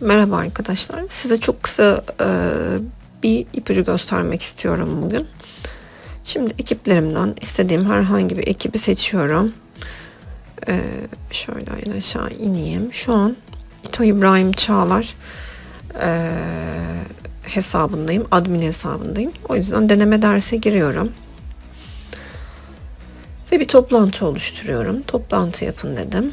Merhaba arkadaşlar. Size çok kısa e, bir ipucu göstermek istiyorum bugün. Şimdi ekiplerimden istediğim herhangi bir ekibi seçiyorum. E, şöyle en aşağı ineyim. Şu an İto İbrahim Çağlar e, hesabındayım. Admin hesabındayım. O yüzden deneme derse giriyorum. Ve bir toplantı oluşturuyorum. Toplantı yapın dedim.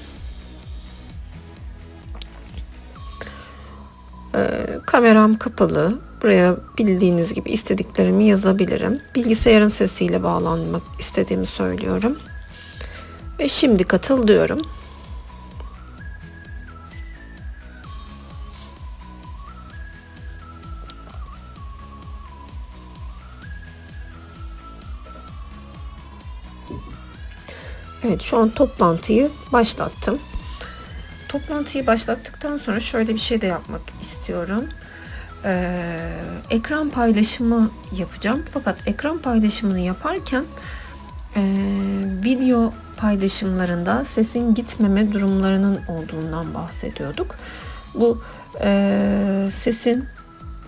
Kameram kapalı. Buraya bildiğiniz gibi istediklerimi yazabilirim. Bilgisayarın sesiyle bağlanmak istediğimi söylüyorum. Ve şimdi katıl diyorum. Evet şu an toplantıyı başlattım. Toplantıyı başlattıktan sonra şöyle bir şey de yapmak istiyorum. Ee, ekran paylaşımı yapacağım. Fakat ekran paylaşımını yaparken e, video paylaşımlarında sesin gitmeme durumlarının olduğundan bahsediyorduk. Bu e, sesin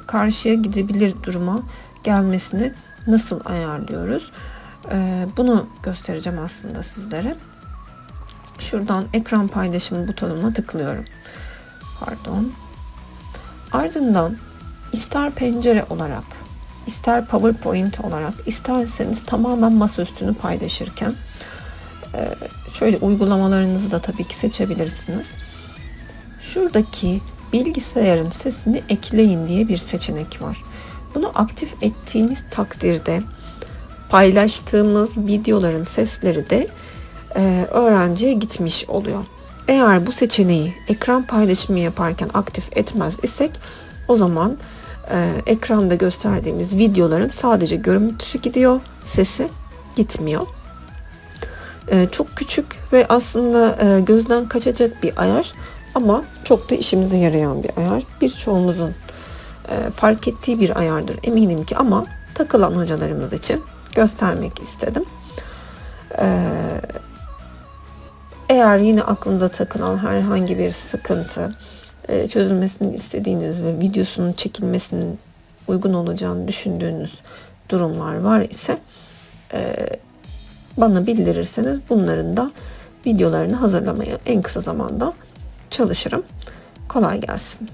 karşıya gidebilir duruma gelmesini nasıl ayarlıyoruz? E, bunu göstereceğim aslında sizlere. Şuradan ekran paylaşımı butonuna tıklıyorum. Pardon. Ardından ister pencere olarak, ister PowerPoint olarak, isterseniz tamamen masaüstünü paylaşırken e, şöyle uygulamalarınızı da tabii ki seçebilirsiniz. Şuradaki bilgisayarın sesini ekleyin diye bir seçenek var. Bunu aktif ettiğimiz takdirde paylaştığımız videoların sesleri de e, öğrenciye gitmiş oluyor. Eğer bu seçeneği ekran paylaşımı yaparken aktif etmez isek o zaman e, ekranda gösterdiğimiz videoların sadece görüntüsü gidiyor, sesi gitmiyor. E, çok küçük ve aslında e, gözden kaçacak bir ayar ama çok da işimize yarayan bir ayar. Birçoğumuzun e, fark ettiği bir ayardır eminim ki ama takılan hocalarımız için göstermek istedim. Eee eğer yine aklınıza takılan herhangi bir sıkıntı, e, çözülmesini istediğiniz ve videosunun çekilmesinin uygun olacağını düşündüğünüz durumlar var ise e, bana bildirirseniz bunların da videolarını hazırlamaya en kısa zamanda çalışırım. Kolay gelsin.